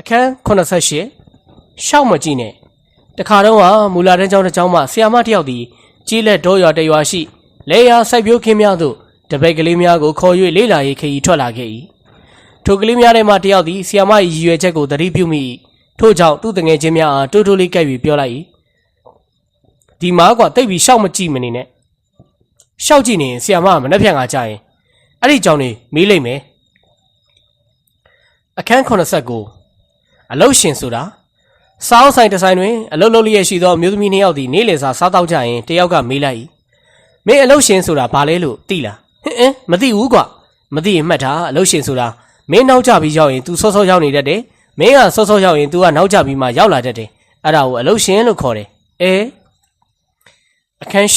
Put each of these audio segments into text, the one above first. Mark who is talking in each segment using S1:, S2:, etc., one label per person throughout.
S1: အခန်း88ရှောက်မကြည့်နဲ့တခါတော့ကမူလာတန်းကျောင်းတစ်ကျောင်းမှာဆရာမတစ်ယောက်သည်ကြီးလက်တော်ရွာတရွာရှိလေယာစိုက်ပျိုးခင်းများသို့တပည့်ကလေးများကိုခေါ်၍လေးလာရေးခရီးထွက်လာခဲ့၏ထိုကလေးများထဲမှတစ်ယောက်သည်ဆရာမ၏ရည်ရွယ်ချက်ကိုသတိပြုမိ၏ထို့ကြောင့်သူ့တငယ်ချင်းများအားတိုးတိုးလေးကပ်ပြီးပြောလိုက်၏ဒီမားကွာတိတ်ပြီးရှောက်မကြည့်မနေနဲ့ရှောက်ကြည့်နေရင်ဆရာမကမနှက်ဖြန်ကကြာရင်အဲ့ဒီကြောင့်နေမေးလိုက်မယ်အခန်း89 အလုတ်ရှင်ဆိုတာစောင်းဆိုင်တစ်ဆိုင်တွင်အလုတ်လုပ်လျက်ရှိသောအမျိုးသမီးနှစ်ယောက်သည်နေ့လည်စာစားတောက်ကြရင်တယောက်ကမေးလိုက်၏မင်းအလုတ်ရှင်ဆိုတာဘာလဲလို့သိလားဟင်အင်းမသိဘူးကွာမသိရင်မှတ်ထားအလုတ်ရှင်ဆိုတာမင်းနောက်ကျပြီးရောက်ရင် तू စောစောရောက်နေတတ်တယ်မင်းကစောစောရောက်ရင် तू ကနောက်ကျပြီးမှရောက်လာတတ်တယ်အဲ့ဒါကိုအလုတ်ရှင်လို့ခေါ်တယ်အဲအခန်း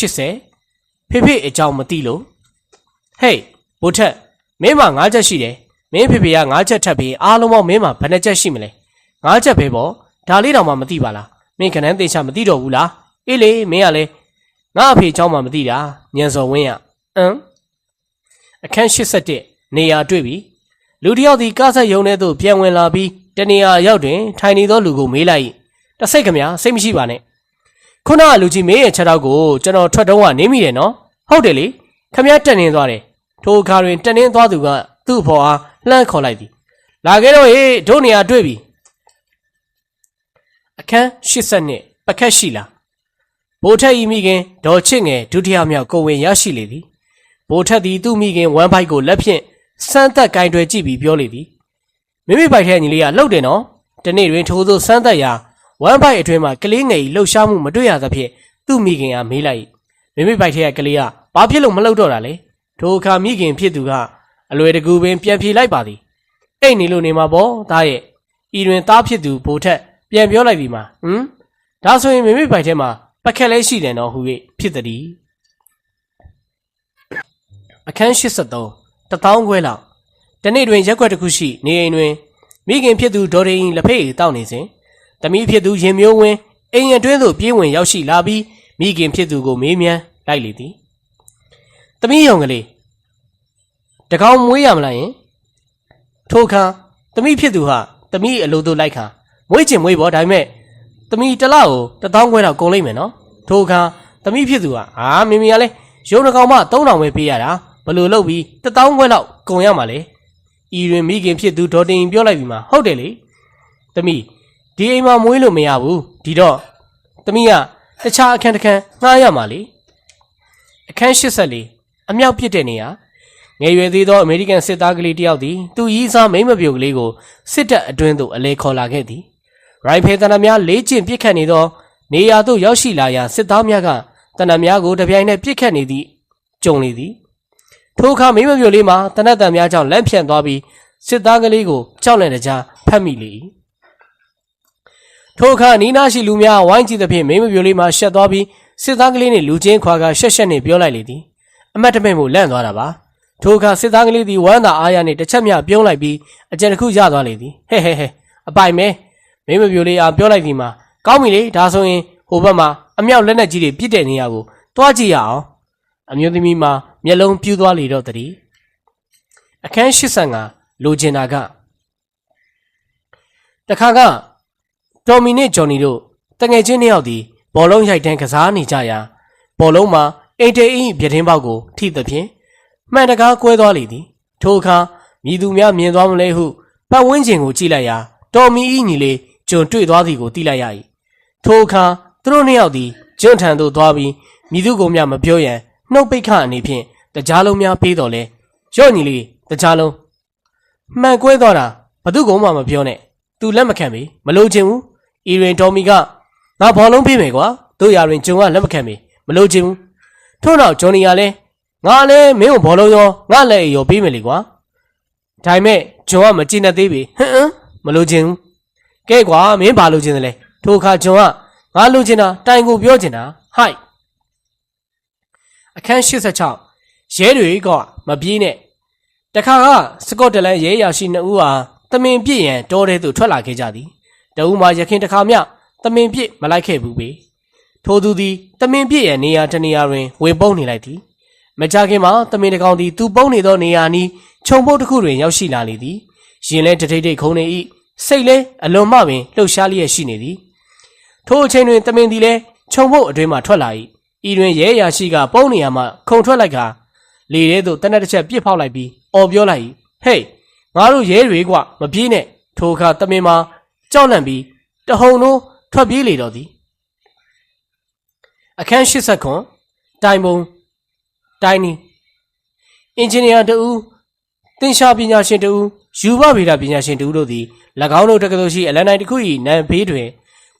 S1: 80ဖေဖေအကြောင်းမသိလို့ဟေးဘိုးထက်မင်းမှာ၅ချက်ရှိတယ်မင်းဖေဖေက၅ချက်ထပ်ပြီးအားလုံးပေါင်းမင်းမှာဘယ်နှချက်ရှိမလဲ ငါးချက်ပဲပေါ့ဒါလေးတောင်မှမသိပါလားမင်းခဏန်းသေးချာမသိတော့ဘူးလားအေးလေမင်းကလည်းငါအဖေเจ้าမှမသိတာညံစော်ဝင်းရအမ်အခန်း87နေရာတွေ့ပြီလူတစ်ယောက်ဒီကားဆက်ယုံထဲသို့ပြန်ဝင်လာပြီးတနေရာရောက်တွင်ထိုင်နေသောလူကိုမေးလိုက်တစိတ်ခမညာစိတ်မရှိပါနဲ့ခုနကလူကြီးမေးရဲ့ချက်တော့ကိုကျွန်တော်ထွက်တော့ကနေမိတယ်နော်ဟုတ်တယ်လေခမညာတက်နေသွားတယ်ထိုအခါတွင်တက်နေသွားသူကသူ့အဖေအားလှမ်းခေါ်လိုက်သည်လာခဲ့တော့ဟေးတို့နေရာတွေ့ပြီ အခန်း82ပကက်ရှိလားဘိုလ်ထက်ဤမိခင်ဒေါ်ချစ်ငယ်ဒုတိယမြောက်ကိုဝင်ရရှိလေသည်ဘိုလ်ထက်သည်သူ့မိခင်ဝမ်ဖိုက်ကိုလက်ဖြင့်စမ်းသပ်ကင်တွယ်ကြည့်ပြီးပြောလေသည်မိမိပိုက်ထဲညီလေးကလှုပ်တယ်နော်ဒီနေ့တွင်ထိုသို့စမ်းသပ်ရာဝမ်ဖိုက်အတွင်းမှာကလေးငယ်၏လှုပ်ရှားမှုမတွေ့ရသဖြင့်သူ့မိခင်ကမေးလိုက်မိမိပိုက်ထဲကကလေးကဘာဖြစ်လို့မလှုပ်တော့တာလဲထိုအခါမိခင်ဖြစ်သူကအလွယ်တကူပင်ပြန်ပြေလိုက်ပါသည်အိတ်နေလို့နေမှာပေါ့သားရဲ့ဤတွင်သားဖြစ်သူဘိုလ်ထက် ပြန်ပြောလိုက်ဒီမှာဟမ်ဒါဆိုရင်မိမိပိုက်ထဲမှာပကက်လေးရှိတယ်နော်ဟူ၍ဖြစ်သည်အခန်း83တထောင်းခွဲလောက်တနေ့တွင်ရက်ွက်တစ်ခုရှိနေအိမ်တွင်မိခင်ဖြစ်သူဒေါ်ရင်လက်ဖေးတောက်နေစဉ်တမီးဖြစ်သူရင်မျိုးဝင်းအိမ်အတွင်းသို့ပြေးဝင်ရောက်ရှိလာပြီးမိခင်ဖြစ်သူကိုမေးမြန်းလိုက်လေသည်တမီးရောင်ကလေးတကောင်မွေးရမလားယင်ထိုအခါတမီးဖြစ်သူဟာတမီးအလိုတို့လိုက်ခါ မွေးချင်မွေးပေါ့ဒါပေမဲ့သမီးတစ်လောက်ကိုတစ်တောင်းခွဲတော့ကုန်လိမ့်မယ်နော်ထိုအခါသမီးဖြစ်သူကအာမိမိကလည်းရုံတစ်ကောင်မှ3000ပဲပေးရတာဘယ်လိုလုပ်ပြီးတစ်တောင်းခွဲလောက်ကုန်ရမှာလဲဤတွင်မိခင်ဖြစ်သူဒေါ်တင်ပြောလိုက်ပြီးမှဟုတ်တယ်လေသမီးဒီအိမ်မှာမွေးလို့မရဘူးဒီတော့သမီးကတခြားအခန်းတစ်ခန်းငှားရမှာလေအခန်း84အမြောက်ပြစ်တဲ့နေရာငယ်ရွယ်သေးသောအမေရိကန်စစ်သားကလေးတစ်ယောက်သည်သူ့ရီးစားမိမ့်မပြိုကလေးကိုစစ်တပ်အတွင်းသို့အလဲခေါ်လာခဲ့သည် ရိုင်ဖယ်တနများလေးကျင့်ပြစ်ခတ်နေသော နေရာသို့ရောက်ရှိလာရာစစ်သားများကတနများကိုတပြိုင်နက်ပြစ်ခတ်နေသည့်ကြုံလေသည်ထိုအခါမိမပြိုလေးမှာတနတ်တန်များကြောင့်လက်ဖြန့်သွားပြီးစစ်သားကလေးကိုကြောက်လန့်တကြားဖမ်းမိလေ၏ထိုအခါနီးနားရှိလူများဝိုင်းကြည့်သဖြင့်မိမပြိုလေးမှာရှက်သွားပြီးစစ်သားကလေးနှင့်လူချင်းခွာကရှက်ရှက်နှင့်ပြောလိုက်လေသည်အမတ်တမဲ့မှုလန့်သွားတာပါထိုအခါစစ်သားကလေးသည်ဝမ်းသာအားရနှင့်တစ်ချက်မျှပြုံးလိုက်ပြီးအကြံတစ်ခုရသွားလေသည်ဟဲဟဲဟဲအပိုင်မဲ မင်းမပြိုလေးအားပြောလိုက်ဒီမှာကောင်းပြီလေဒါဆိုရင်ဟိုဘက်မှာအမြောက်လက်နက်ကြီးတွေပြစ်တဲ့နေရာကိုတွားကြည့်ရအောင်အမျိုးသမီးမှာမျက်လုံးပြူးသွားလေတော့တည်းအခန်း85လိုချင်တာကတခါကတော်မီနဲ့ဂျော်နီတို့တငယ်ချင်းနှစ်ယောက်ဒီဘောလုံးရိုက်တန်းကစားနေကြရာဘောလုံးမှာအိမ်တေအင်းပြတင်းပေါက်ကိုထိသဖြင့်မှန်တကားကွဲသွားလေသည်ထိုအခါမြည်သူများမြင်သွားမလဲဟုပတ်ဝန်းကျင်ကိုကြည့်လိုက်ရာတော်မီဤညီလေး ကျွန်တွေ့သွားသည်ကိုသိလိုက်ရ၏ထိုအခါသူတို့နှစ်ယောက်သည်ကျွန်းထံသို့သွားပြီးမိသူကိုမျှမပြောရန်နှုတ်ပိတ်ခအနေဖြင့်တကြားလုံးများပေးတော်လဲရော့ညီလေးတကြားလုံးမှန်ကွဲသွားတာဘသူကောင်မှမပြောနဲ့သူလက်မခံပြီမလို့ချင်ဘူးအီရင်တော်မီကငါဘောလုံးပေးမယ်ကွာတို့ရာတွင်ကျွန်ကလက်မခံပြီမလို့ချင်ဘူးထို့နောက်ဂျွန်နီကလည်းငါလည်းမင်းကိုဘောလုံးရောငါလည်းရောပေးမယ်လေကွာဒါပေမဲ့ဂျွန်ကမကြည့်နဲ့သေးပြီဟမ်ဟမ်မလို့ချင်ဘူး ကဲကွာမင်းဘာလို့ချင်းတယ်လဲထိုအခါကျွန်ကငါလို့ချင်းတာတိုင်ကိုပြောချင်တာဟိုက်အခန်း86ရဲတွေကမပြေးနဲ့တခါကစကော့တလန်ရဲရရှိနှစ်ဦးဟာတမင်ပြစ်ရန်တောထဲသို့ထွက်လာခဲ့ကြသည်တဦးမှာရခင်တခါမျှတမင်ပြစ်မလိုက်ခဲ့ဘူးပေထိုသူသည်တမင်ပြစ်ရန်နေရာတစ်နေရာတွင်ဝေပုန်းနေလိုက်သည်မကြခင်မှာတမင်တကောင်သည်သူပုန်းနေသောနေရာနီးခြုံပုတ်တစ်ခုတွင်ရောက်ရှိလာလေသည်ရင်လဲတထိတ်ထိတ်ခုံနေ၏ စိတ်လဲအလွန်မှပင်လှုပ်ရှားလျက်ရှိနေသည်ထိုအချိန်တွင်တမင်သည်လဲခြုံဖို့အတွင်းမှထွက်လာ၏ဤတွင်ရဲရာရှိကပုံနေရမှခုံထွက်လိုက်ကလေထဲသို့တနက်တစ်ချက်ပြစ်ဖောက်လိုက်ပြီးအော်ပြောလိုက်၏ဟေးငါတို့ရဲတွေကမပြေးနဲ့ထိုအခါတမင်မှာကြောက်လန့်ပြီးတဟုန်လုံးထွက်ပြေးလေတော့သည်အခန်း80ခွန်တိုင်ပုံတိုင်းနီအင်ဂျင်နီယာတဦးတင်ရှာပညာရှင်တဦးယူဘဗေဒပညာရှင်တဦးတို့သည်၎ င်းတို့တက္ကသိုလ်ရှိအလန်နိုင်တစ်ခု၏နံဘေးတွင်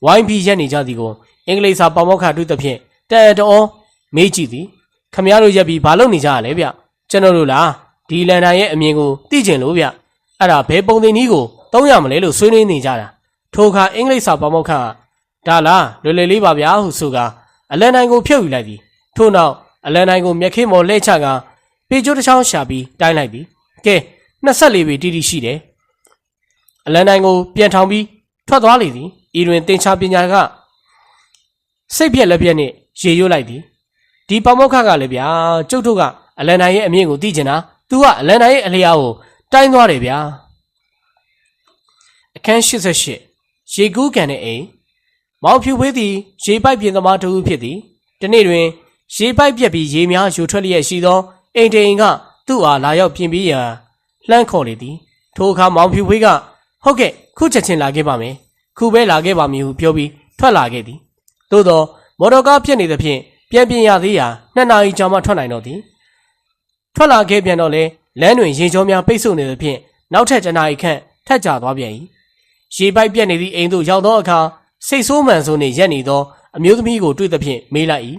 S1: ဝိုင်းပြီးရက်နေကြသည်ကိုအင်္ဂလိပ်စာပေါမောက္ခတွေ့သဖြင့်တဲတော်မေးကြည့်သည်ခမရတို့ရက်ပြီးဘာလုပ်နေကြရလဲဗျကျွန်တော်တို့လားဒီလန်နိုင်ရဲ့အမြင်ကိုသိကျင်လို့ဗျအဲ့ဒါဘယ်ပုံသင်နည်းကိုသုံးရမလဲလို့ဆွေးနွေးနေကြတာထိုအခါအင်္ဂလိပ်စာပေါမောက္ခကဒါလားလွယ်လွယ်လေးပါဗျာဟုဆိုကာအလန်နိုင်ကိုဖြုတ်ယူလိုက်သည်ထို့နောက်အလန်နိုင်ကိုမျက်ခင်းပေါ်လှည့်ချကာပေကျိုးတစ်ချောင်းရှာပြီးတိုင်းလိုက်သည်ကဲ24ပေတိတိရှိတယ် အလန်နိုင်ကိုပြန်ထောင်ပြီးထွက်သွားလေသည်ဤတွင်တင်ချာပညာကစိတ်ပြက်လက်ပြက်နှင့်ရေရွတ်လိုက်သည်ဒီပေါမောက္ခကလည်းဗျာကျုပ်တို့ကအလန်နိုင်ရဲ့အမြင့်ကိုသိကျင်တာ तू ကအလန်နိုင်ရဲ့အလျားကိုတိုင်းသွားတယ်ဗျာအခန်း88ရေကူးကန်တဲ့အိမ်မောင်ဖြူဖွေးသည်ရေပိုက်ပြင်သမားတစ်ဦးဖြစ်သည်ဒီနေ့တွင်ရေပိုက်ပြက်ပြီးရေများယူထွက်လျက်ရှိသောအိမ်တိန်ကသူ့အားလာရောက်ပြင်ပြီးရန်လှမ်းခေါ်လေသည်ထိုအခါမောင်ဖြူဖွေးက ဟုတ်ကဲ့ခုချက်ချင်းလာခဲ့ပါမယ်ခုပဲလာခဲ့ပါမည်ဟုပြောပြီးထွက်လာခဲ့သည်သို့သောမော်တော်ကားဖြစ်နေသဖြင့်ပြန်ပြင်ရသေးရာနှစ်နာရီကြာမှထွက်နိုင်တော့သည်ထွက်လာခဲ့ပြန်တော့လေလမ်းတွင်ရေကြောများပိတ်ဆို့နေသဖြင့်နောက်ထပ်တစ်နာရီခန့်ထပ်ကျသွားပြန်၏ရေပိုက်ပြက်နေသည့်အိမ်သို့ရောက်သောအခါစိတ်ဆိုးမှန်ဆိုးနှင့်ရက်နေသောအမျိုးသမီးကိုတွေ့သဖြင့်မေးလိုက်၏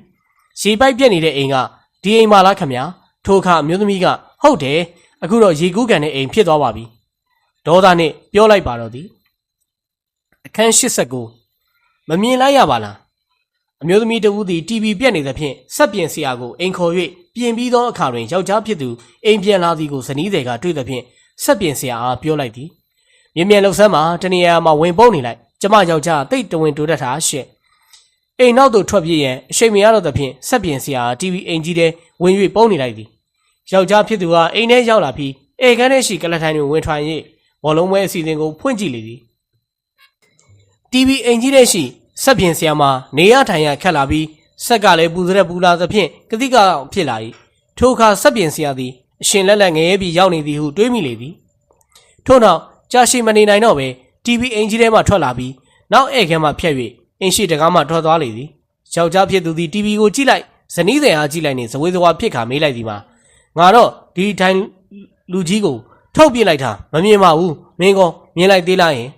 S1: ရေပိုက်ပြက်နေတဲ့အိမ်ကဒီအိမ်မှာလားခမညာထိုအခါအမျိုးသမီးကဟုတ်တယ်အခုတော့ရေကူးကန်တဲ့အိမ်ဖြစ်သွားပါပြီ ဒေါသနှင့်ပြောလိုက်ပါတော့သည်အခန်း89မမြင်လိုက်ရပါလားအမျိုးသမီးတဦးသည် TV ပြက်နေသဖြင့်ဆက်ပြင်ဆရာကိုအိမ်ခေါ်၍ပြင်ပြီးသောအခါတွင်ယောက်ျားဖြစ်သူအိမ်ပြန်လာသည်ကိုဇနီးသည်ကတွေ့သဖြင့်ဆက်ပြင်ဆရာအားပြောလိုက်သည်မြင်မြန်လှုပ်ဆန်းမှာတနေရာမှာဝင်ပုန်းနေလိုက်ကျမယောက်ျားတိတ်တဝင်တိုးတတ်တာရှင့်အိမ်နောက်သို့ထွက်ပြေးရန်အချိန်မရတော့သဖြင့်ဆက်ပြင်ဆရာ TV အိမ်ကြီးထဲဝင်၍ပုန်းနေလိုက်သည်ယောက်ျားဖြစ်သူကအိမ်ထဲရောက်လာပြီးအေကန်းထဲရှိကလထိုင်တွင်ဝင်ထွင်၍ ဘောလုံးပွဲအစီအစဉ်ကိုဖွင့်ကြည့်လေသည် TV အိမ်ကြီးထဲရှိဆက်ပြင်ဆရာမနေရထိုင်ရခက်လာပြီးဆက်ကလည်းပူစရက်ပူလာသဖြင့်ကတိကအောင်ဖြစ်လာ၏ထိုအခါဆက်ပြင်ဆရာသည်အရှင်လက်လက်ငရဲပြီးရောက်နေသည်ဟုတွေးမိလေသည်ထို့နောက်ကြာရှိမနေနိုင်တော့ပဲ TV အိမ်ကြီးထဲမှထွက်လာပြီးနောက်ဧကန်မှဖြတ်၍အင်းရှိတကားမှထွက်သွားလေသည်ယောက်ျားဖြစ်သူသည် TV ကိုကြည့်လိုက်ဇနီးစင်အားကြည့်လိုက်နေဇဝေဇဝါဖြစ်ခါမေးလိုက်သည်မှာငါတော့ဒီထိုင်လူကြီးကို ထုတ်ပြစ်လိုက်တာမမြင်ပါဘူးမင်းကောမြင်လိုက်သေးလားယင်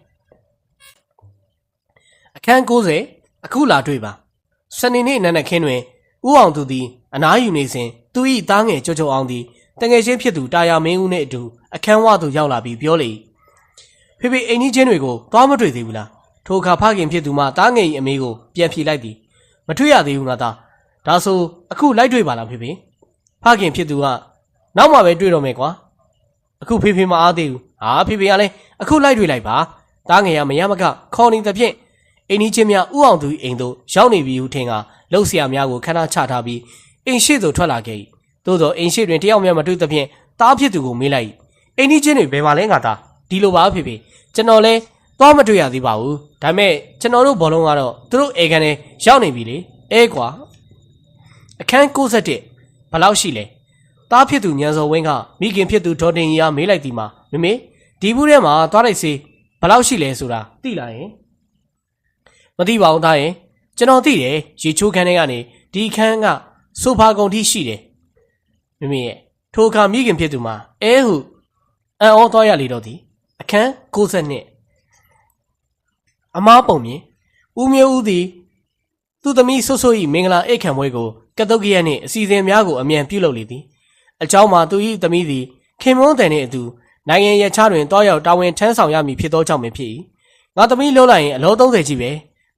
S1: အခန်း90အခုလာတွေ့ပါစနေနေ့နံနက်ခင်းတွင်ဥအောင်သူသည်အနားယူနေစဉ်သူ၏သားငယ်ကြိုကြိုအောင်သည်တငယ်ချင်းဖြစ်သူတာယာမင်းဦးနှင့်အတူအခန်းဝသို့ရောက်လာပြီးပြောလေ၏ဖေဖေအိမ်ကြီးချင်းတွေကိုသွားမတွေ့သေးဘူးလားထိုအခါဖခင်ဖြစ်သူမှသားငယ်၏အမေကိုပြန်ဖြေလိုက်သည်မတွေ့ရသေးဘူးငါသားဒါဆိုအခုလိုက်တွေ့ပါလားဖေဖေဖခင်ဖြစ်သူကနောက်မှပဲတွေ့တော့မယ်ကွာ အခုဖေဖေမအားသေးဘူးဟာဖေဖေကလည်းအခုလိုက်တွေ့လိုက်ပါတားငယ်ရမရမကခေါ်နေသဖြင့်အင်းကြီးချင်းများဥအောင်သူအိမ်သို့ရောက်နေပြီဟုထင်ကလှုပ်ဆရာများကိုခဏချထားပြီးအိမ်ရှိသို့ထွက်လာခဲ့၏သို့သောအိမ်ရှိတွင်တယောက်မျှမတွေ့သဖြင့်တားဖြစ်သူကိုမေးလိုက်၏အိမ်ကြီးချင်းတွေဘယ်မှာလဲငါသားဒီလိုပါဖေဖေကျွန်တော်လဲတော့မတွေ့ရသေးပါဘူးဒါပေမဲ့ကျွန်တော်တို့ဘောလုံးကတော့သူတို့အေကန်နဲ့ရောက်နေပြီလေအဲကွာအခန်း61ဘယ်လောက်ရှိလဲ တားဖြစ်သူညံစောဝင်းကမိခင်ဖြစ်သူဒေါ်တင်ကြီးအားမေးလိုက်သည်မှာမမေဒီဘူးထဲမှာသွားလိုက်စေဘယ်လောက်ရှိလဲဆိုတာသိလားယင်မသိပါဘူးသားရင်ကျွန်တော်သိတယ်ရေချိုးခန်းထဲကနေဒီခန်းကဆိုဖာကုန်ထိရှိတယ်မမေရဲ့ထိုအခါမိခင်ဖြစ်သူမှာအဲဟုအံ့ဩသွားရလေတော့သည်အခန်း62အမားပုံမြင်ဦးမျိုးဦးသည်သူ့သမီးဆွတ်ဆွတ်၏မင်္ဂလာအိတ်ခံပွဲကိုကတုတ်ကရနှင့်အစီအစဉ်များကိုအမြန်ပြုလုပ်လေသည် အကြောင်းမှာသူ၏သမီးသည်ခင်မွန်းတန်နှင့်အတူနိုင်ငံရခြားတွင်တောရောက်တာဝန်ထမ်းဆောင်ရမည်ဖြစ်သောကြောင့်ပင်ဖြစ်၏ငါသမီးလှုပ်လိုက်ရင်အလော30ကြီးပဲ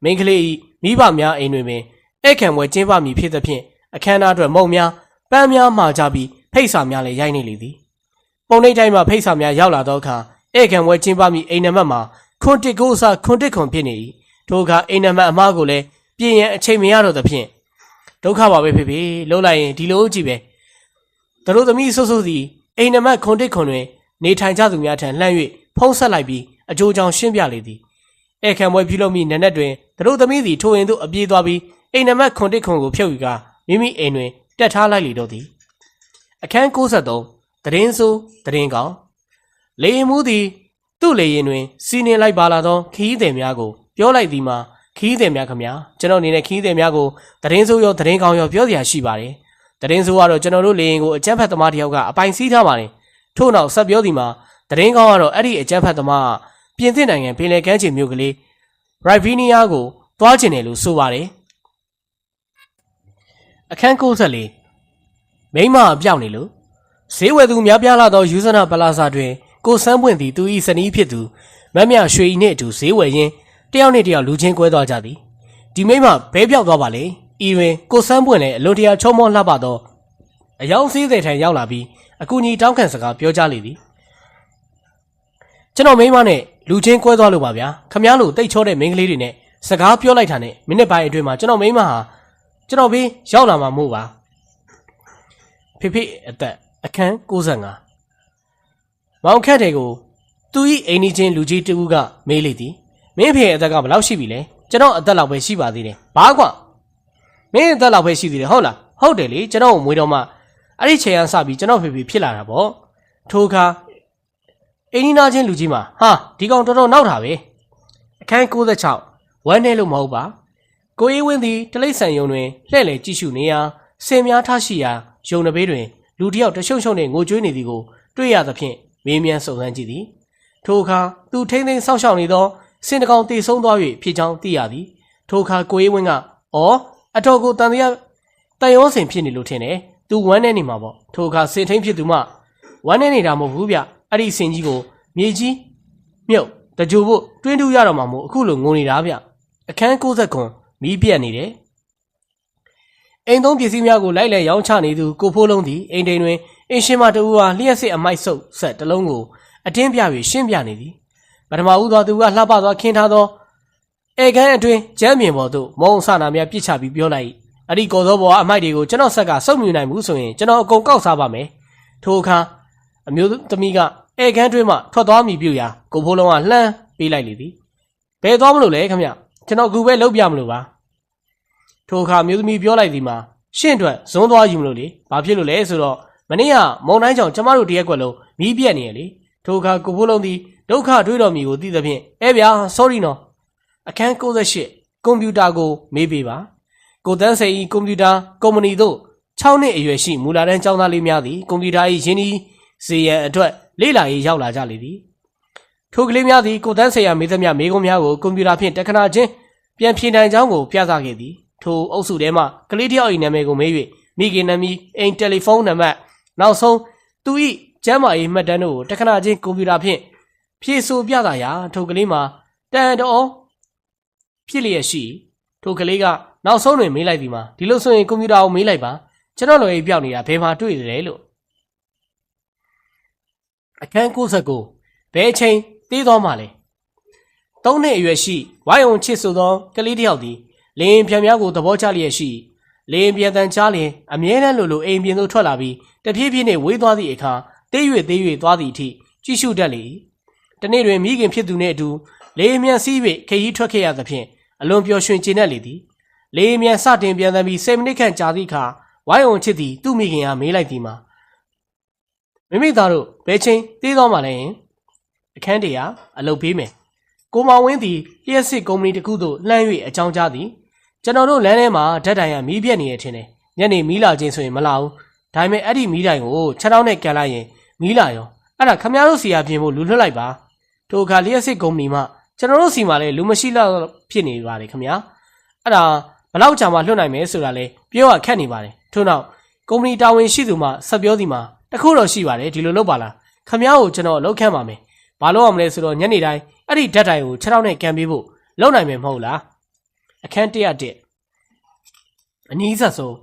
S1: မိန်းကလေး၏မိဘများအိမ်တွင်ပင်ဧကံဝဲကျင်းပမည်ဖြစ်သဖြင့်အခမ်းအနားအတွက်မုံများပန်းများမှာကြပြီးဖိတ်စာများလည်းရိုက်နေလေသည်ပုံနှိပ်တိုင်းမှာဖိတ်စာများရောက်လာသောအခါဧကံဝဲကျင်းပမည်အိမ်နံပါတ်မှာခွန်တစ်ကိုအစခွန်တစ်ခွန်ဖြစ်နေ၏ထိုအခါအိမ်နံပါတ်အမားကိုလည်းပြင်ရန်အချိန်မရတော့သဖြင့်ဒုက္ခပါပဲဖြစ်ဖြစ်လှုပ်လိုက်ရင်ဒီလိုကြည့်ပဲ သူတို့သမီးဆုပ်ဆုပ်စီအိမ်နံပါတ်ခွန်တစ်ခွန်တွင် နေထိုင်ကြသူများထံလှမ်း၍ဖုံးဆက်လိုက်ပြီးအကျိုးကြောင့်ရှင်းပြလေသည်ဧခံပွဲပြုလုပ်မိနက်နက်တွင်သူတို့သမီးသည်ထိုအိမ်သို့အပြေးသွားပြီးအိမ်နံပါတ်ခွန်တစ်ခွန်ကိုဖြုတ်ယူကာမိမိအိမ်တွင်တက်ထားလိုက်လေတော့သည်အခန်း63သတင်းဆိုးသတင်းကောင်းလေရင်မှုသည်သူ့လေရင်တွင်စီးနှင်းလိုက်ပါလာသောခီးသည်များကိုပြောလိုက်သည်မှာခီးသည်များခမညာကျွန်တော်အနေနဲ့ခီးသည်များကိုသတင်းဆိုးရောသတင်းကောင်းရောပြောစရာရှိပါတယ် သတင်းဆိုးကတော့ကျွန်တော်တို့လေရင်ကိုအကြမ်းဖက်သမားတယောက်ကအပိုင်စီးထားပါတယ်ထို့နောက်ဆက်ပြောသည်မှာသတင်းကောင်းကတော့အဲ့ဒီအကြမ်းဖက်သမားကပြင်သစ်နိုင်ငံပင်လယ်ကမ်းခြေမြို့ကလေးရိုက်ဗီးနီးယားကိုသွားကျင်တယ်လို့ဆိုပါတယ်အခန်း64မိမအပြောက်နေလို့ဈေးဝယ်သူများပြားလာသောယူဇနာပလာဇာတွင်ကိုစန်းပွင့်သည်သူ၏ဇနီးဖြစ်သူမတ်မြရွှေဤနှင့်အတူဈေးဝယ်ရင်းတယောက်နှင့်တယောက်လူချင်းကွဲသွားကြသည်ဒီမိမဘဲပြောက်သွားပါလေ ဤတွင်ကိုစန်းပွင့်လည်းအလွန်တရာချုံမောလှပသောအယောင်စည်းတဲ့ထံရောက်လာပြီးအကူကြီးတောင်းခံစကားပြောကြားလေသည်ကျွန်တော်မိမနဲ့လူချင်းကွဲသွားလို့ပါဗျာခမားလိုတိတ်ချောတဲ့မိန်းကလေးတွေနဲ့စကားပြောလိုက်တာနဲ့မိနစ်ပိုင်းအတွင်းမှာကျွန်တော်မိမဟာကျွန်တော်ဘေးရောက်လာမှာမို့ပါဖေဖေအသက်အခန်း65မောင်ခက်တဲ့ကိုသူဤအိမ်နီးချင်းလူကြီးတူကမေးလေသည်မင်းဖေအသက်ကဘယ်လောက်ရှိပြီလဲကျွန်တော်အသက်လောက်ပဲရှိပါသေးတယ်ဘာကွာ မင်းအသက်လောက်ပဲရှိသေးတယ်ဟုတ်လားဟုတ်တယ်လေကျွန်တော်ကိုမွေးတော့မှအဲ့ဒီချိန်ကစပြီးကျွန်တော်ဖေဖေဖြစ်လာတာပေါ့ထိုအခါအိမ်နီးနားချင်းလူကြီးမှာဟာဒီကောင်တော်တော်နောက်တာပဲအခန်း66ဝမ်းနေလို့မဟုတ်ပါကိုအေးဝင်းသည်တလိမ့်ဆန်ယုံတွင်လှဲ့လေကြည့်ရှုနေရာစင်များထားရှိရာယုံနှဘေးတွင်လူတစ်ယောက်တရှုံရှုံနဲ့ငိုကြွေးနေသည်ကိုတွေ့ရသဖြင့်မေးမြန်းစုံစမ်းကြည့်သည်ထိုအခါသူထိမ့်သိမ်းဆောက်ရှောက်နေသောစင်တကောင်တေဆုံးသွား၍ဖြစ်ကြောင်းသိရသည်ထိုအခါကိုအေးဝင်းကအော် အတော်ကိုတန်တရားတန်ရောစင်ဖြစ်နေလို့ထင်တယ်သူဝမ်းနေနေမှာပေါ့ထိုအခါစင်ထိန်ဖြစ်သူမှဝမ်းနေနေတာမဟုတ်ဘူးဗျအဲ့ဒီစင်ကြီးကိုမြေကြီးမြုပ်တကြိုဖို့တွင်းတူးရတော့မှာမို့အခုလိုငိုနေတာဗျအခန်း60ခွန်မီးပြက်နေတယ်အိမ်သုံးပစ္စည်းများကိုလိုက်လံရောင်းချနေသူကိုဖိုးလုံးသည်အိမ်တိန်တွင်အင်ရှင်မတူဟာလျှက်စစ်အမိုက်ဆုပ်ဆက်တစ်လုံးကိုအတင်းပြ၍ရှင်းပြနေသည်ပထမဦးသောသူကလှပသောခင်းထားသော ဧကန်အတွင်းကျမ်းမြင်ပေါ်သို့မုံဆနာများပြစ်ချပြီးပြောလိုက်အဲ့ဒီကော်သောဘောအမိုက်တွေကိုကျွန်တော်ဆက်ကစုပ်မြူနိုင်မှုဆိုရင်ကျွန်တော်အကုန်ကောက်စားပါမယ်ထိုအခါအမျိုးသမီးကဧကန်တွင်းမှထွက်သွားမိပြုရာကိုဖိုးလုံးကလှမ်းပေးလိုက်လေသည်ဘယ်သွားမလို့လဲခမကျွန်တော်ကူပဲလုပ်ပြမလို့ပါထိုအခါမျိုးသမီးပြောလိုက်သည်မှာရှင့်အတွက်ဇွန်းသွားယူမလို့လေဘာဖြစ်လို့လဲဆိုတော့မနေ့ကမုံတိုင်းကြောင့်ကျမတို့တရက်ကွက်လုံးမီးပြက်နေရလေထိုအခါကိုဖိုးလုံးသည်ဒုက္ခတွေးတော်မူကိုသိသဖြင့်အဲဗျာ sorry နော် အခန်း68ကွန်ပျူတာကိုမေးပေးပါကိုတန်းစိန်၏ကွန်ပျူတာကုမ္ပဏီသို့6နှစ်အရွယ်ရှိမူလာတန်းကျောင်းသားလေးများသည်ကွန်ပျူတာ၏ရင်းနှီးစေရန်အတွက်လေ့လာရေးရောက်လာကြလေသည်ထိုကလေးများသည်ကိုတန်းဆေးရမေးသမျှမေးခွန်းများကိုကွန်ပျူတာဖြင့်တခဏချင်းပြန်ဖြေနိုင်ကြောင်းကိုပြသခဲ့သည်ထိုအုပ်စုထဲမှကလေးတယောက်၏နာမည်ကိုမေး၍မိခင်နာမည်အိမ်တယ်လီဖုန်းနံပါတ်နောက်ဆုံးသူ၏ကျမ်းမာရေးမှတ်တမ်းတို့ကိုတခဏချင်းကွန်ပျူတာဖြင့်ဖြည့်ဆို့ပြသရာထိုကလေးမှာတန်တော် ဖြစ်လျက်ရှိထိုကလေးကနောက်ဆုံးတွင်မေးလိုက်သည်မှာဒီလိုဆိုရင်ကွန်ပျူတာကိုမေးလိုက်ပါကျွန်တော်လိုအိပ်ပြောက်နေတာဘယ်မှာတွေ့ရတယ်လို့အခန်း69ဘယ်အချိန်သေးသွားမှလဲသုံးနှစ်အရွယ်ရှိဝိုင်းအောင်ချစ်ဆိုသောကလေးတစ်ယောက်သည်လင်းပြန်များကိုသဘောကျလျက်ရှိလင်းပြန်တန်ချလျင်အမြဲတမ်းလိုလိုအိမ်ပြင်သို့ထွက်လာပြီးတဖြည်းဖြည်းနှင့်ဝေးသွားသည့်အခါသေး၍သေး၍သွားသည့်အထိကြည့်ရှုတတ်လေ၏တနေ့တွင်မိခင်ဖြစ်သူနှင့်အတူလေမြန်စီး၍ခရီးထွက်ခဲ့ရသဖြင့် အလွန်ပျော်ရွှင်ကျေနပ်လေသည်လေမြန်စတင်ပြန်သပြီး10မိနစ်ခန့်ကြာသည့်အခါဝိုင်းအောင်ချစ်သည်သူ့မိခင်ကမေးလိုက်သည်မှာမိမိသားတို့ဘယ်ချိန်သေးသွားမှလဲယင်အခန်းတရာအလုပ်ပေးမယ်ကိုမောင်ဝင်းသည်လျှက်စစ်ကုမ္ပဏီတစ်ခုသို့လှမ်း၍အကြောင်းကြားသည်ကျွန်တော်တို့လမ်းထဲမှာဓာတ်တိုင်ကမီးပြက်နေရထင်တယ်ညနေမီးလာခြင်းဆိုရင်မလာဘူးဒါပေမဲ့အဲ့ဒီမီးတိုင်ကိုခြေထောက်နဲ့ကန်လိုက်ရင်မီးလာရောအဲ့ဒါခမရတို့စီယာပြင်ဖို့လူလွှတ်လိုက်ပါထိုအခါလျှက်စစ်ကုမ္ပဏီမှ ကျွန်တော်တို့စီမှာလည်းလူမရှိတော့ဖြစ်နေပါလေခင်ဗျာအဲ့ဒါဘလောက်ကြာမှလွှတ်နိုင်မယ်ဆိုတာလေပြောရခက်နေပါတယ်ထို့နောက်ကုမ္ပဏီတာဝန်ရှိသူမှဆက်ပြောသည်မှာတခုတော့ရှိပါတယ်ဒီလိုလုပ်ပါလားခမ ्या ကိုကျွန်တော်လောက်ခန့်ပါမယ်ဘာလို့အောင်မလဲဆိုတော့ညနေတိုင်းအဲ့ဒီဓာတ်တိုင်ကိုခြေထောက်နဲ့ကန်ပေးဖို့လုပ်နိုင်မယ်မဟုတ်လားအခန်း101အနည်းဆက်ဆုံး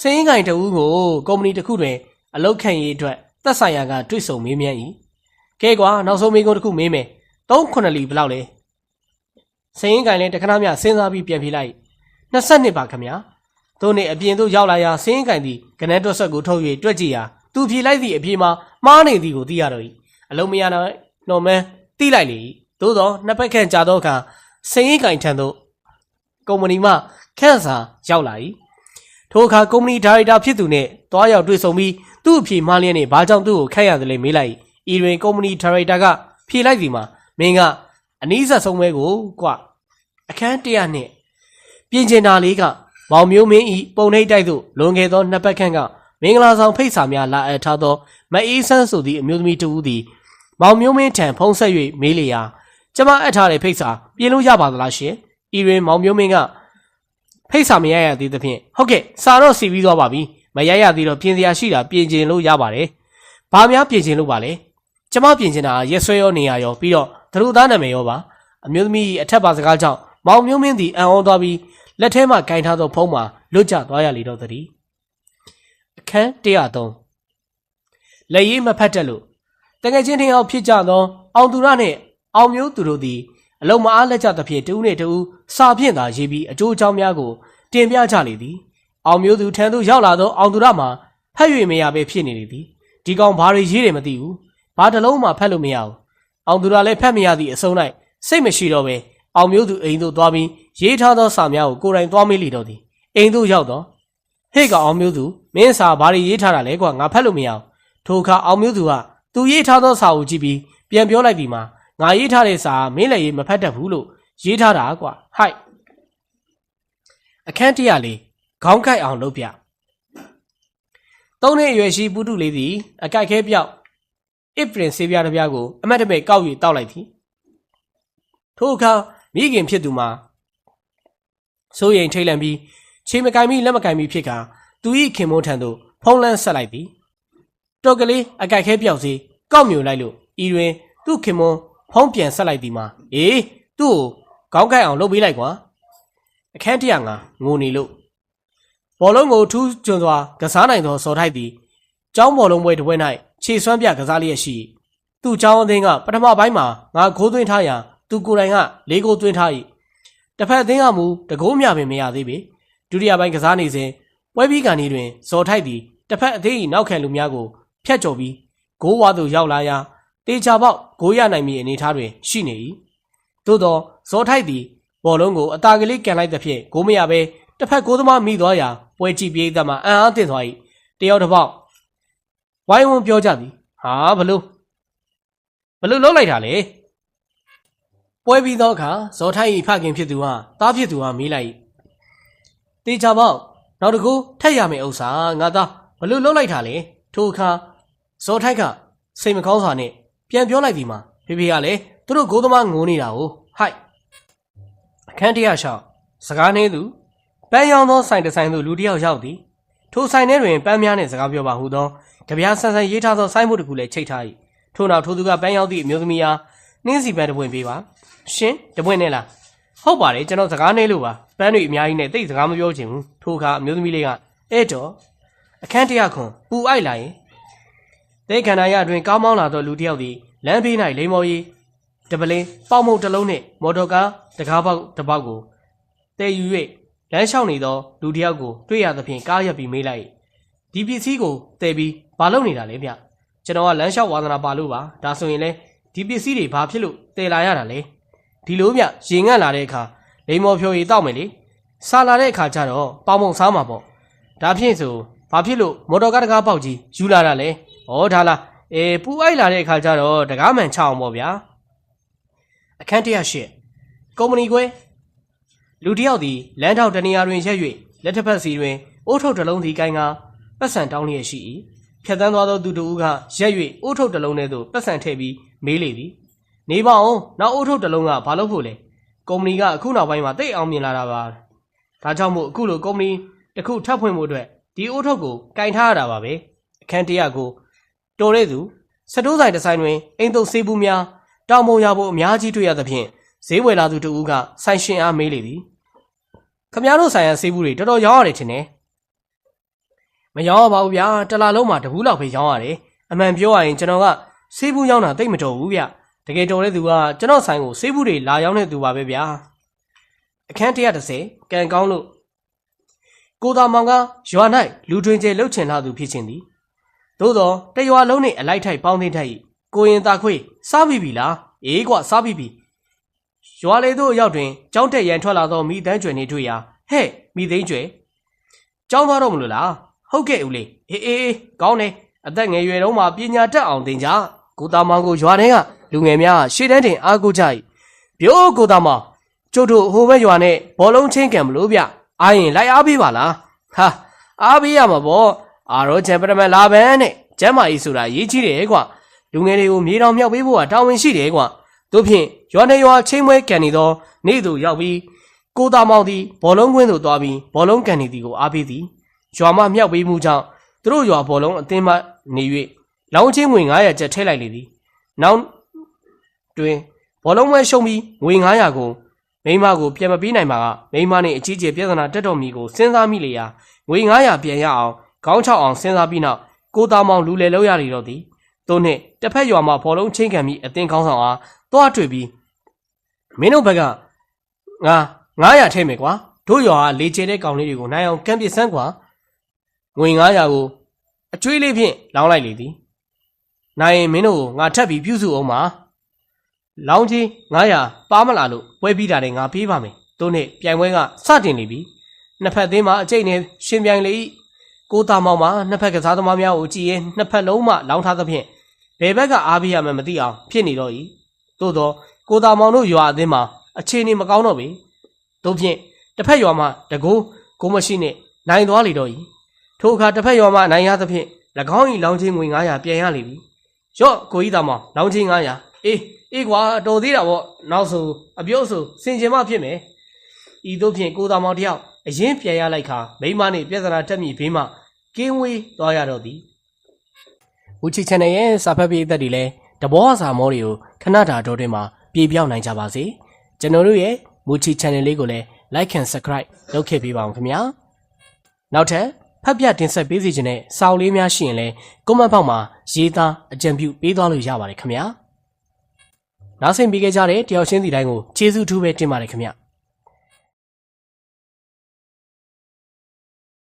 S1: စင်းကိုင်တဦးကိုကုမ္ပဏီတစ်ခုတွင်အလုပ်ခန့်ရေးအတွက်သက်ဆိုင်ရာကတွေ့ဆုံမေးမြန်း၏ကဲကွာနောက်ဆုံးမေးခွန်းတစ်ခုမေးမယ် 3-9လီဘယ်လောက်လဲစင်းကိုင်လည်းတခဏမျှစဉ်းစားပြီးပြန်ပြေးလိုက်22ပါခင်ဗျာသူနှင့်အပြင်သို့ရောက်လာရာစင်းကိုင်သည်ကနန်းတွက်ဆက်ကိုထုတ်၍တွက်ကြည့်ရာသူဖြေလိုက်သည့်အဖြေမှာမှားနေသည်ကိုသိရတော့၏အလုံးမရတော့နော်မန်းတီးလိုက်လေသို့သောနှစ်ပတ်ခန့်ကြာသောအခါစင်ရင်ကင်ထံသို့ကုမ္ပဏီမှခန့်စာရောက်လာ၏ထိုအခါကုမ္ပဏီဒါရိုက်တာဖြစ်သူနှင့်တွားရောက်တွေ့ဆုံပြီးသူ့အဖြေမှားလျက်နှင့်ဘာကြောင့်သူ့ကိုခန့်ရတယ်လဲမေးလိုက်၏ဤတွင်ကုမ္ပဏီဒါရိုက်တာကဖြေလိုက်သည်မှာ မင်းကအနည်းဆက်ဆုံးပဲကိုကွအခန်းတရနှင့်ပြင်ကျင်တာလေးကမောင်မျိုးမင်းဤပုံနှိပ်တိုက်သို့လွန်ခဲ့သောနှစ်ပတ်ခန့်ကမင်္ဂလာဆောင်ဖိတ်စာများလာအပ်ထားသောမအေးဆန်းဆိုသည့်အမျိုးသမီးတဦးသည်မောင်မျိုးမင်းထံဖုံးဆက်၍မေးလျာကျမအပ်ထားတဲ့ဖိတ်စာပြင်လို့ရပါသလားရှင်ဤတွင်မောင်မျိုးမင်းကဖိတ်စာမရရသေးသဖြင့်ဟုတ်ကဲ့စာတော့စီပြီးသွားပါပြီမရရသေးတော့ပြင်စရာရှိတာပြင်ကျင်လို့ရပါတယ်ဘာများပြင်ကျင်လို့ပါလဲကျမပြင်ကျင်တာရက်ဆွဲရောနေရရောပြီးတော့ သတို့သားနာမည်ရောပါအမျိုးသမီးအထက်ပါစကားကြောင့်မောင်မျိုးမင်းသည်အံ့ဩသွားပြီးလက်ထဲမှာကင်ထားသောဖုံးမှာလွတ်ကျသွားရလေတော့သည်အခန်း103လက်ရည်မဖတ်တတ်လို့တကယ်ချင်းထင်အောင်ဖြစ်ကြသော အောင်သူရနှင့်အောင်မျိုးသူတို့သည်အလုံးမအားလက်ကြသဖြင့်တူးနှင့်တူးစာဖြင့်သာရေးပြီးအကျိုးအကြောင်းများကိုတင်ပြကြလေသည်အောင်မျိုးသူထံသို့ရောက်လာသောအောင်သူရမှာဖတ်၍မရဘဲဖြစ်နေလေသည်ဒီကောင်ဘာတွေရေးတယ်မသိဘူးဘာတစ်လုံးမှဖတ်လို့မရဘူး အောင်သူရလည်းဖတ်မရသည့်အစုံ၌စိတ်မရှိတော့ဘဲအောင်မျိုးသူအိမ်သို့သွားပြီးရေးထားသောစာများကိုကိုယ်တိုင်သွားမေးလိတော့သည်အိမ်သို့ရောက်တော့ဟေ့ကအောင်မျိုးသူမင်းစာဘာတွေရေးထားတာလဲကွာငါဖတ်လို့မရအောင်ထိုအခါအောင်မျိုးသူကသူရေးထားသောစာကိုကြည့်ပြီးပြန်ပြောလိုက်သည်မှာငါရေးထားတဲ့စာကမင်းလည်းရေးမဖတ်တတ်ဘူးလို့ရေးထားတာကွာဟိုက်အခန်းတရလေးခေါင်းကိုက်အောင်လုပ်ပြသုံးနှစ်အရွယ်ရှိပုထုလေးသည်အကိုက်ခဲပြောက် အစ်ပရင်ဆေးပြားတစ်ပြားကိုအမတ်တမဲ့ကောက်၍တောက်လိုက်သည်ထိုအခါမိခင်ဖြစ်သူမှာစိုးရိမ်ထိတ်လန့်ပြီးခြေမကင်မိလက်မကင်မိဖြစ်ကသူ၏ခင်မုန်းထံသို့ဖုံးလန်းဆက်လိုက်သည်တော်ကလေးအကြိုက်ခဲပြောက်စီကောက်မြူလိုက်လို့ဤတွင်သူ့ခင်မုန်းဖုံးပြန်ဆက်လိုက်သည်မှာအေးသူ့ကိုခေါင်းကိုက်အောင်လုပ်ပေးလိုက်ကွာအခန်းတရငါငိုနေလို့ဘောလုံးကိုထူးကျွံစွာကစားနိုင်သောစော်ထိုက်သည်ကျောင်းဘောလုံးပွဲတစ်ပွဲ၌ ခြေစွမ်းပြကစားလျက်ရှိသူ့ကျောင်းအသင်းကပထမပိုင်းမှာငါဂိုးသွင်းထားရာသူကိုယ်တိုင်ကလေးကိုသွင်းထား၏တစ်ဖက်အသင်းကမူတကိုးမြပင်မရသေးပေဒုတိယပိုင်းကစားနေစဉ်ပွဲပြီးကန်ဒီတွင်ဇော်ထိုက်သည်တစ်ဖက်အသင်း၏နောက်ခံလူများကိုဖျက်ကျော်ပြီးဂိုးဝါသို့ရောက်လာရာတေချာပေါက်ဂိုးရနိုင်မည့်အနေအထားတွင်ရှိနေ၏သို့သောဇော်ထိုက်သည်ဘောလုံးကိုအသာကလေးကန်လိုက်သဖြင့်ဂိုးမရဘဲတစ်ဖက်ကိုးသမားမိသွားရာပွဲကြည့်ပြေးသက်မှအံ့အားသင့်သွား၏တယောက်တစ်ပေါက် ဝိုင်းဝန်းပြောကြသည်ဟာဘလို့ဘလို့လုံးလိုက်တာလေပွဲပြီးသောအခါဇော်ထိုက်၏ဖခင်ဖြစ်သူဟာတားဖြစ်သူဟာမေးလိုက်၏တေချာပေါက်နောက်တကူထက်ရမယ့်ဥစ္စာငါသားဘလို့လုံးလိုက်တာလေထိုအခါဇော်ထိုက်ကစိတ်မကောင်းစွာနဲ့ပြန်ပြောလိုက်သည်မှာဖေဖေကလည်းသူတို့ဂိုးသမားငိုနေတာကိုဟိုက်အခန်းတရရှောက်စကားနေသူပန်းရောင်းသောဆိုင်တစ်ဆိုင်သို့လူတစ်ယောက်ရောက်သည်ထိုဆိုင်ထဲတွင်ပန်းများနှင့်စကားပြောပါဟုသော ကြပြားဆန်းဆန်းရေးထားသောဆိုင်းဘုတ်တစ်ခုလည်းချိတ်ထား၏ထို့နောက်ထိုသူကပန်းရောက်သည့်အမျိုးသမီးအားနှင်းစီပန်းတစ်ပွင့်ပေးပါရှင်တစ်ပွင့်နဲ့လားဟုတ်ပါတယ်ကျွန်တော်စကားနေလို့ပါပန်းတွေအများကြီးနဲ့တိတ်စကားမပြောချင်ဘူးထိုအခါအမျိုးသမီးလေးကအဲ့တော့အခန်းတရခွန်ပူအိုက်လာရင်တဲခန္ဓာရအတွင်ကောင်းမောင်းလာသောလူတစ်ယောက်သည်လမ်းဘေး၌လိမ္မော်ရီတပလင်းပေါက်မုတ်တစ်လုံးနှင့်မော်တော်ကားတကားပေါက်တစ်ပေါက်ကိုတည်ယူ၍လမ်းလျှောက်နေသောလူတစ်ယောက်ကိုတွေ့ရသဖြင့်ကားရပ်ပြီးမေးလိုက်ဒီပစ္စည်းကိုတည်ပြီး ဘာလုပ်နေတာလဲဗျကျွန်တော်ကလမ်းလျှောက်ဝါသနာပါလို့ပါဒါဆိုရင်လေဒီပစ္စည်းတွေဘာဖြစ်လို့တည်လာရတာလဲဒီလိုဗျရေငတ်လာတဲ့အခါလိမ္မော်ဖြိုရီတောက်မယ်လေစားလာတဲ့အခါကျတော့ပေါင်မုံစားမှာပေါ့ဒါဖြင့်ဆိုဘာဖြစ်လို့မော်တော်ကားတကားပေါက်ကြီးယူလာတာလဲဩဒါလားအေးပူအိုက်လာတဲ့အခါကျတော့တကားမှန်ချအောင်ပေါ့ဗျာအခန်းတရရှစ်ကုမ္ပဏီကွဲလူတစ်ယောက်သည်လမ်းထောက်တနေရာတွင်ရက်၍လက်တစ်ဖက်စီတွင်အိုးထုတ်တစ်လုံးစီကိုင်းကပတ်စံတောင်းလျက်ရှိ၏ ဖြတ်တန်းသွားသောသူတဦးကရက်၍အိုးထုတ်တစ်လုံးထဲသို့ပတ်စံထည့်ပြီးမေးလေသည်နေပါအောင်နောက်အိုးထုတ်တစ်လုံးကဘာလုပ်ဖို့လဲကုမ္ပဏီကအခုနောက်ပိုင်းမှာတိတ်အောင်မြင်လာတာပါဒါကြောင့်မို့အခုလိုကုမ္ပဏီတစ်ခုထပ်ဖွင့်ဖို့အတွက်ဒီအိုးထုတ်ကိုကင်ထားရတာပါပဲအခန်းတရကိုတော်တဲ့သူစတိုးဆိုင်တစ်ဆိုင်တွင်အိမ်တုပ်ဆေးဘူးများတောင်မုံရဖို့အများကြီးတွေ့ရသဖြင့်ဈေးဝယ်လာသူတဦးကဆိုင်ရှင်အားမေးလေသည်ခမရတို့ဆိုင်ရဆေးဘူးတွေတော်တော်ရောင်းရတယ်ထင်တယ် မရောင်းရပါဘူးဗျာတလာလုံးမှာတဘူးလောက်ပဲရောင်းရတယ်အမှန်ပြောရရင်ကျွန်တော်ကဆေးဘူးရောင်းတာတိတ်မတော်ဘူးဗျတကယ်တော်တဲ့သူကကျွန်တော်ဆိုင်ကိုဆေးဘူးတွေလာရောင်းတဲ့သူပါပဲဗျာအခန်း130ကံကောင်းလို့ကိုသာမောင်ကရွာ၌လူတွင်ကျဲလှုပ်ချင်လာသူဖြစ်ခြင်းသည်သို့တော့တရွာလုံးနှင့်အလိုက်ထိုက်ပေါင်းသိထိုက်ကိုရင်သာခွေစားပြီပြီလားအေးကွာစားပြီပြီရွာလေသို့အရောက်တွင်ကြောင်းတက်ရန်ထွက်လာသောမိတန်းကျွယ်နေတွေ့ရာဟဲ့မိသိန်းကျွယ်ကြောင်းသွားတော့မလို့လား ဟုတ်ကဲ့ဦးလေးအေးအေးအေးကောင်းတယ်အသက်ငယ်ရွယ်တုန်းမှာပညာတတ်အောင်သင်ကြကိုသားမောင်ကိုရွာထဲကလူငယ်များရှေ့တန်းတင်အားကိုးကြ၏ပြိုးကိုသားမောင်ကျုပ်တို့ဟိုဘက်ရွာနဲ့ဘောလုံးချင်းကံမလို့ဗျအားရင်လိုက်အားပေးပါလားဟာအားပေးရမှာပေါ့အာရောချန်ပရမန်လာဘန်နဲ့ကျမ်းမာရေးဆိုတာရေးကြည့်တယ်ကွာလူငယ်တွေကိုမြေတောင်မြောက်ပေးဖို့ကတာဝန်ရှိတယ်ကွာတို့ဖြင့်ရွာနေရွာချင်းမွဲကန်နေသောနေ့သူရောက်ပြီးကိုသားမောင်သည်ဘောလုံးကွင်းသို့သွားပြီးဘောလုံးကန်နေသည်ကိုအားပေးသည် ရွာမှမြောက်ပေးမှုကြောင့်သူတို့ရွာဘောလုံးအသင်းမှနေ၍လောင်းချင်းငွေ900ကျပ်ထည့်လိုက်လေသည်နောက်တွင်ဘောလုံးပွဲရှုံးပြီးငွေ900ကိုမိန်းမကိုပြန်မပေးနိုင်ပါကမိန်းမနှင့်အကြီးကျယ်ပြဿနာတက်တော်မူကိုစဉ်းစားမိလေရာငွေ900ပြန်ရအောင်ခေါင်းချောက်အောင်စဉ်းစားပြီးနောက်ကိုသားမောင်လူလေလောက်ရလေတော့သည်သို့နှင့်တစ်ဖက်ရွာမှဘောလုံးချင်းခံပြီးအသင်းကောင်းဆောင်အားတွားတွေ့ပြီးမင်းတို့ဘက်ကငါ900ထဲမယ်ကွာတို့ရွာကလေကျဲတဲ့ကောင်လေးတွေကိုနိုင်အောင်ကံပစ်စမ်းကွာ ငွေ900ကိုအကျွေးလေးဖြင့်လောင်းလိုက်လေသည်နိုင်ရင်မင်းတို့ကိုငါထပ်ပြီးပြုစုအောင်ပါလောင်းကြီး900ပါမလာလို့ပွဲပြီးတာနဲ့ငါပြေးပါမယ်။တို့နဲ့ပြိုင်ပွဲကစတင်နေပြီ။နှစ်ဖက်သင်းမှာအကျိတ်နဲ့ရှင်ပြိုင်လေ၏ကိုသားမောင်မှာနှစ်ဖက်ကစားသမားများကိုကြည်ရင်နှစ်ဖက်လုံးမှလောင်းထားသဖြင့်ဘယ်ဘက်ကအားပေးရမှန်းမသိအောင်ဖြစ်နေတော့၏။သို့သောကိုသားမောင်တို့ရွာအသင်းမှာအခြေအနေမကောင်းတော့ပေ။တို့ဖြင့်တစ်ဖက်ရွာမှာတကိုးကိုမရှိနဲ့နိုင်သွားလေတော့၏။ ထိုအခါတစ်ဖက်ရွာမှာနိုင်ရသဖြင့်၎င်း၏လောင်းချင်းငွေ900ပြန်ရလေပြီ။ရော့ကိုကြီးသားမောင်လောင်းချင်း900အေးအေးကွာတော်သေးတာပေါ့နောက်ဆိုအပြုတ်ဆိုစင်ကျင်မဖြစ်မယ်ဤတို့ဖြင့်ကိုသားမောင်တယောက်အရင်ပြန်ရလိုက်ခါမိမနဲ့ပြဿနာတက်မိဘေးမှကင်းဝေးသွားရတော့သည်ဝူချီ channel ရဲ့စာဖတ်ပေးသက်တွေလည်းတဘောစာမောတွေကိုခဏတာတော့တွင်မှာပြေပြောင်းနိုင်ကြပါစေကျွန်တော်တို့ရဲ့မူချီ channel လေးကိုလည်း like and subscribe လုပ်ခဲ့ပေးပါအောင်ခင်ဗျာနောက်ထပ် ဖတ်ပြတင်ဆက်ပေးစီခြင်းနဲ့စာအုပ်လေးများရှိရင်လည်း comment ဘောက်မှာရေးသားအကြံပြုပေးသွားလို့ရပါတယ်ခင်ဗျာနားဆင်ပေးကြတဲ့တယောက်ချင်းစီတိုင်းကိုကျေးဇူးထူးပဲတင်ပါတယ်ခင်ဗျ